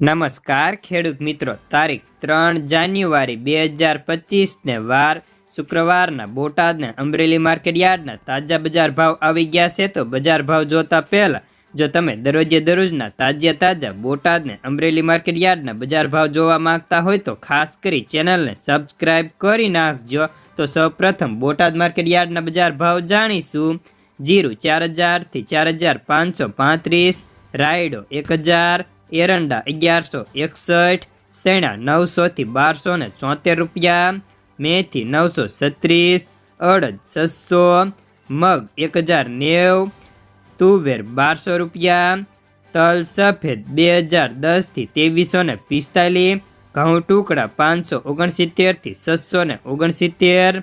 નમસ્કાર, ખેડૂત મિત્રો. તારીખ ત્રણ જાન્યુઆરી બે હજાર પચીસને વાર શુક્રવારના બોટાદના અમરેલી માર્કેટ યાર્ડના તાજા બજાર ભાવ આવી ગયા છે. તો બજાર ભાવ જોતા પહેલાં જો તમે દરરોજે દરરોજના તાજા તાજા બોટાદને અમરેલી માર્કેટ યાર્ડના બજાર ભાવ જોવા માંગતા હોય તો ખાસ કરી ચેનલને સબસ્ક્રાઇબ કરી નાખજો. તો સૌપ્રથમ બોટાદ માર્કેટ યાર્ડના બજાર ભાવ જાણીશું. જીરું ચાર હજારથી ચાર હજાર પાંચસો પાંત્રીસ, રાયડો એક હજાર એરંડા અગિયારસો, એકસઠ શેણા નવસોથી બારસો ને ચોતેર રૂપિયા, મેથી નવસો છત્રીસ, અડદ છસો, મગ એક હજાર નેવ, તુવેર બારસો રૂપિયા, તલ સફેદ બે હજાર દસથી ત્રેવીસો ને પિસ્તાલીસ, ઘઉં ટુકડા પાંચસો ઓગણસિત્તેરથી છસો ને ઓગણસિત્તેર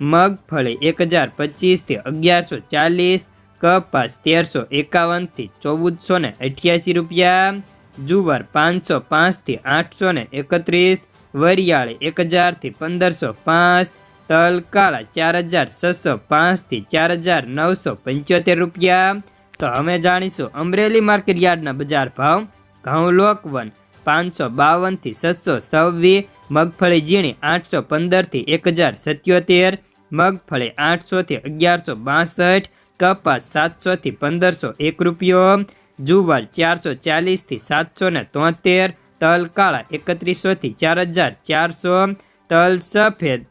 મગફળી એક હજાર પચીસથી અગિયારસો ચાલીસ, કપાસ તેરસો એકાવનથી ચૌદસો ને અઠ્યાસી રૂપિયા જુવાર પાંચસો પાંચથી આઠસો ને એકત્રીસ, વરિયાળી એક હજારથી પંદરસો પાંચ તલ કાળા ચાર હજાર છસો પાંચથી ચાર હજાર નવસો પંચોતેર રૂપિયા. તો અમે જાણીશું અમરેલી માર્કેટ યાર્ડના બજાર ભાવ. ઘઉં લોકવન પાંચસો બાવનથી છસો છવ્વીસ, મગફળી ઝીણી આઠસો પંદરથી એક હજાર સત્યોતેર, મગફળી આઠસોથી અગિયારસો બાસઠ, કપાસ સાતસોથી પંદરસો એક રૂપિયો જુવાર ચારસો ચાલીસથી સાતસો ને તોતેર, તલ કાળા એકત્રીસોથી ચાર હજાર ચારસો, તલ સફેદ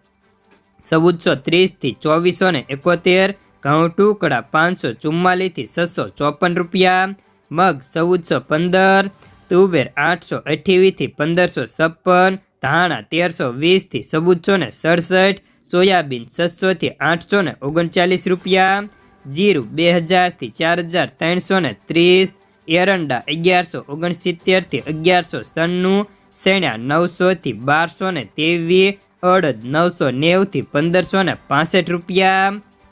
ચૌદસો ત્રીસથી ચોવીસો ને એકોતેર, ઘઉં ટુકડા પાંચસો ચુમ્માલીસથી છસો ચોપન રૂપિયા, મગ ચૌદસો પંદર, તુવેર આઠસો અઠ્યાવીસથી પંદરસો છપ્પન, ધાણા તેરસો વીસથી ચૌદસો ને સડસઠ, સોયાબીન છસોથી આઠસો ને ઓગણચાલીસ રૂપિયા જીરું બે હજારથી ચાર હજાર ત્રણસો ને ત્રીસ, એરંડા અગિયારસો ઓગણસિત્તેરથી અગિયારસો સન્નું સેણા નવસોથી બારસો ને ત્રેવીસ, અડદ નવસો નેવથી પંદરસો ને રૂપિયા.